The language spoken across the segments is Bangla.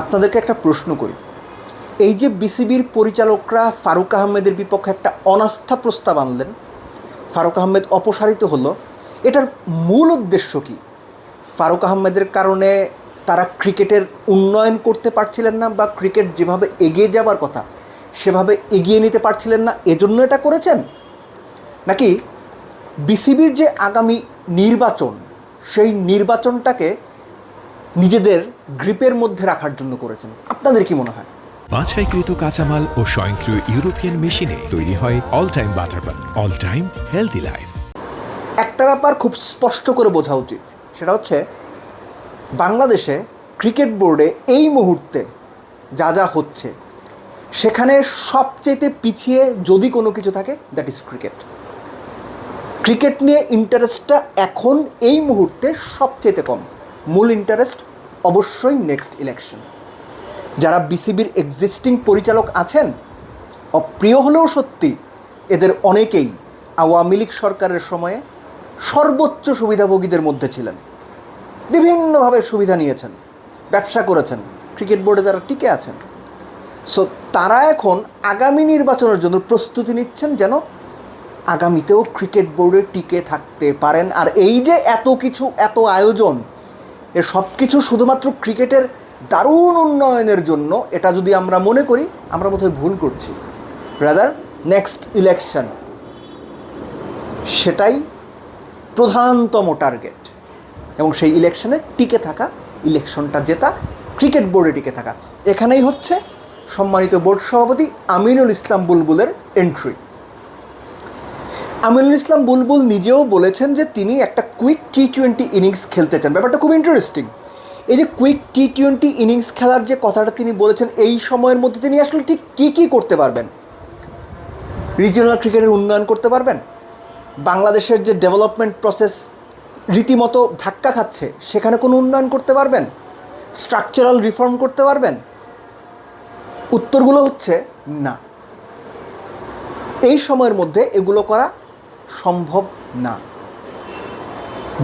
আপনাদেরকে একটা প্রশ্ন করি। এই যে বিসিবির পরিচালকরা ফারুক আহমেদের বিপক্ষে একটা অনাস্থা প্রস্তাব আনলেন, ফারুক আহমেদ অপসারিত হলো, এটার মূল উদ্দেশ্য কি? ফারুক আহমেদের কারণে তারা ক্রিকেটের উন্নয়ন করতে পারছিলেন না বা ক্রিকেট যেভাবে এগিয়ে যাবার কথা, সেভাবে এগিয়ে নিতে পারছিলেন না, এজন্য এটা করেছেন? নাকি বিসিবির যে আগামী নির্বাচন, সেই নির্বাচনটাকে নিজেদের গ্রিপের মধ্যে রাখার জন্য করেছেন। আপনাদের কি মনে হয়? বাছাইকৃত কাঁচামাল ও স্বয়ংক্রিয় ইউরোপিয়ান মেশিনে তৈরি হয় all time butter bun all time healthy life একটা ব্যাপার খুব স্পষ্ট করে বোঝা উচিত সেটা হচ্ছে বাংলাদেশে ক্রিকেট বোর্ডে এই মুহূর্তে যা যা হচ্ছে সেখানে সবচেয়ে পিছিয়ে যদি কোনো কিছু থাকে দ্যাট ইজ ক্রিকেট ক্রিকেট নিয়ে ইন্টারেস্টটা এখন এই মুহূর্তে সবচেয়ে কম। মূল ইন্টারেস্ট অবশ্যই নেক্সট ইলেকশন যারা বিসিবির এক্সিস্টিং পরিচালক আছেন, অপ্রিয় হলেও সত্যি, এদের অনেকেই আওয়ামী লীগ সরকারের সময়ে সর্বোচ্চ সুবিধাভোগীদের মধ্যে ছিলেন। বিভিন্নভাবে সুবিধা নিয়েছেন, ব্যবসা করেছেন ক্রিকেট বোর্ডে তারা টিকে আছেন। সো তারা এখন আগামী নির্বাচনের জন্য প্রস্তুতি নিচ্ছেন যেন আগামীতেও ক্রিকেট বোর্ডে টিকে থাকতে পারেন। আর এই যে এত কিছু, এত আয়োজন এ সব কিছু শুধুমাত্র ক্রিকেটের দারুণ উন্নয়নের জন্য, এটা যদি আমরা মনে করি, আমরা বোধহয় ভুল করছি। রাদার নেক্সট ইলেকশন সেটাই প্রধানতম টার্গেট এবং সেই ইলেকশনে টিকে থাকা ইলেকশনটা জেতা ক্রিকেট বোর্ডে টিকে থাকা। এখানেই হচ্ছে সম্মানিত বোর্ড সভাপতি আমিনুল ইসলাম বুলবুলের এন্ট্রি আমিনুল ইসলাম বুলবুল নিজেও বলেছেন যে তিনি একটা কুইক টি টোয়েন্টি ইনিংস খেলতে চান। ব্যাপারটা খুব ইন্টারেস্টিং এই যে কুইক টি টোয়েন্টি ইনিংস খেলার যে কথাটা তিনি বলেছেন, এই সময়ের মধ্যে তিনি আসলে ঠিক কী কী করতে পারবেন? রিজিওনাল ক্রিকেটের উন্নয়ন করতে পারবেন? বাংলাদেশের যে ডেভেলপমেন্ট প্রসেস রীতিমতো ধাক্কা খাচ্ছে, সেখানে কোনো উন্নয়ন করতে পারবেন? স্ট্রাকচারাল রিফর্ম করতে পারবেন? উত্তরগুলো হচ্ছে না। এই সময়ের মধ্যে এগুলো করা সম্ভব না।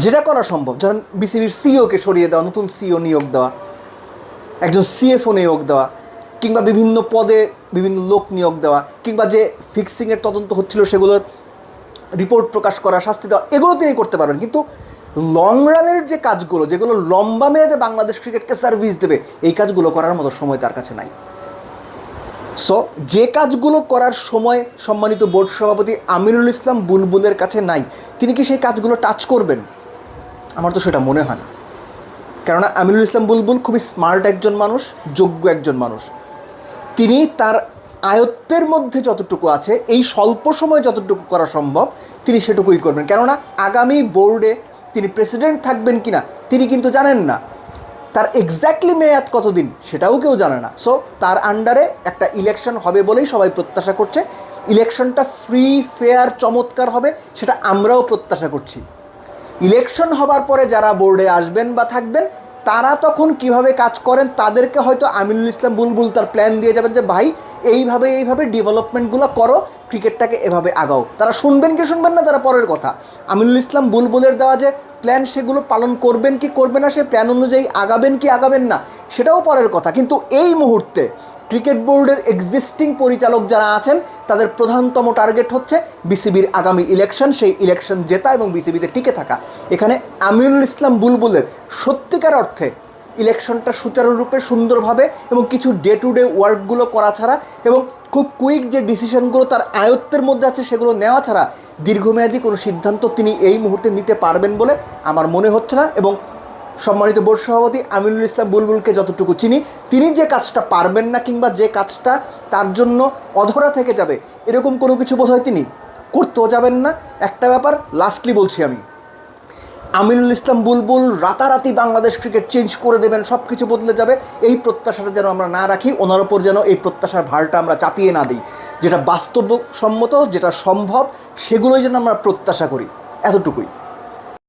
যেটা করা সম্ভব, ধরেন বিসিবির সিওকে সরিয়ে দেওয়া, নতুন সিও নিয়োগ দেওয়া, একজন সিএফও নিয়োগ দেওয়া, কিংবা বিভিন্ন পদে বিভিন্ন লোক নিয়োগ দেওয়া, কিংবা যে ফিক্সিংয়ের তদন্ত হচ্ছিল সেগুলোর রিপোর্ট প্রকাশ করা, শাস্তি দেওয়া, এগুলো তিনি করতে পারবেন। কিন্তু লং রানের যে কাজগুলো, যেগুলো লম্বা মেয়াদে বাংলাদেশ ক্রিকেটকে সার্ভিস দেবে, এই কাজগুলো করার মতো সময় তার কাছে নাই। সো যে কাজগুলো করার সময় সম্মানিত বোর্ড সভাপতি আমিনুল ইসলাম বুলবুলের কাছে নাই, তিনি কি সেই কাজগুলো টাচ করবেন? আমার তো সেটা মনে হয় না। কেননা আমিনুল ইসলাম বুলবুল খুবই স্মার্ট একজন মানুষ, যোগ্য একজন মানুষ। তিনি তার আয়ত্তের মধ্যে যতটুকু আছে, এই স্বল্প সময়ে যতটুকু করা সম্ভব, তিনি সেটুকুই করবেন। কেননা আগামী বোর্ডে তিনি প্রেসিডেন্ট থাকবেন কিনা, তিনি কিন্তু জানেন না। তার এক্স্যাক্টলি মেয়াদ কতদিন, সেটাও কেউ জানে না। সো তার আন্ডারে একটা ইলেকশন হবে বলেই সবাই প্রত্যাশা করছে। ইলেকশনটা ফ্রি, ফেয়ার, চমৎকার হবে, সেটা আমরাও প্রত্যাশা করছি। ইলেকশন হবার পরে যারা বোর্ডে আসবেন বা থাকবেন, তারা তখন কীভাবে কাজ করেন, তাদেরকে হয়তো আমিনুল ইসলাম বুলবুল তার প্ল্যান দিয়ে যাবেন যে, ভাই, এইভাবে এইভাবে ডেভেলপমেন্টগুলো করো ক্রিকেটটাকে এভাবে আগাও। তারা শুনবেন কি শুনবেন না, তারা পরের কথা। আমিনুল ইসলাম বুলবুলের দেওয়া যে প্ল্যান সেগুলো পালন করবেন কি করবে না, সে প্ল্যান অনুযায়ী আগাবেন কি আগাবেন না, সেটাও পরের কথা। কিন্তু এই মুহূর্তে ক্রিকেট বোর্ডের এক্সিস্টিং পরিচালক যারা আছেন, তাদের প্রধানতম টার্গেট হচ্ছে বিসিবির আগামী ইলেকশন সেই ইলেকশন জেতা এবং বিসিবিতে টিকে থাকা। এখানে আমিনুল ইসলাম বুলবুলের সত্যিকার অর্থে ইলেকশনটা সুচারুরূপে, সুন্দরভাবে এবং কিছু ডে টু ডে ওয়ার্কগুলো করা ছাড়া এবং খুব কুইক যে ডিসিশনগুলো তার আয়ত্তের মধ্যে আছে, সেগুলো নেওয়া ছাড়া দীর্ঘমেয়াদী কোনো সিদ্ধান্ত তিনি এই মুহূর্তে নিতে পারবেন বলে আমার মনে হচ্ছে না এবং সম্মানিত বোর্ড সভাপতি আমিনুল ইসলাম বুলবুলকে যতটুকু চিনি, তিনি যে কাজটা পারবেন না কিংবা যে কাজটা তার জন্য অধরা থেকে যাবে, এরকম কোনো কিছু বোধহয় তিনি করতেও যাবেন না। একটা ব্যাপার লাস্টলি বলছি আমি, আমিনুল ইসলাম বুলবুল রাতারাতি বাংলাদেশ ক্রিকেট চেঞ্জ করে দেবেন সব কিছু বদলে যাবে। এই প্রত্যাশাটা যেন আমরা না রাখি, ওনার ওপর যেন এই প্রত্যাশার ভারটা আমরা চাপিয়ে না দিই। যেটা বাস্তবসম্মত, যেটা সম্ভব, সেগুলোই যেন আমরা প্রত্যাশা করি, এতটুকুই।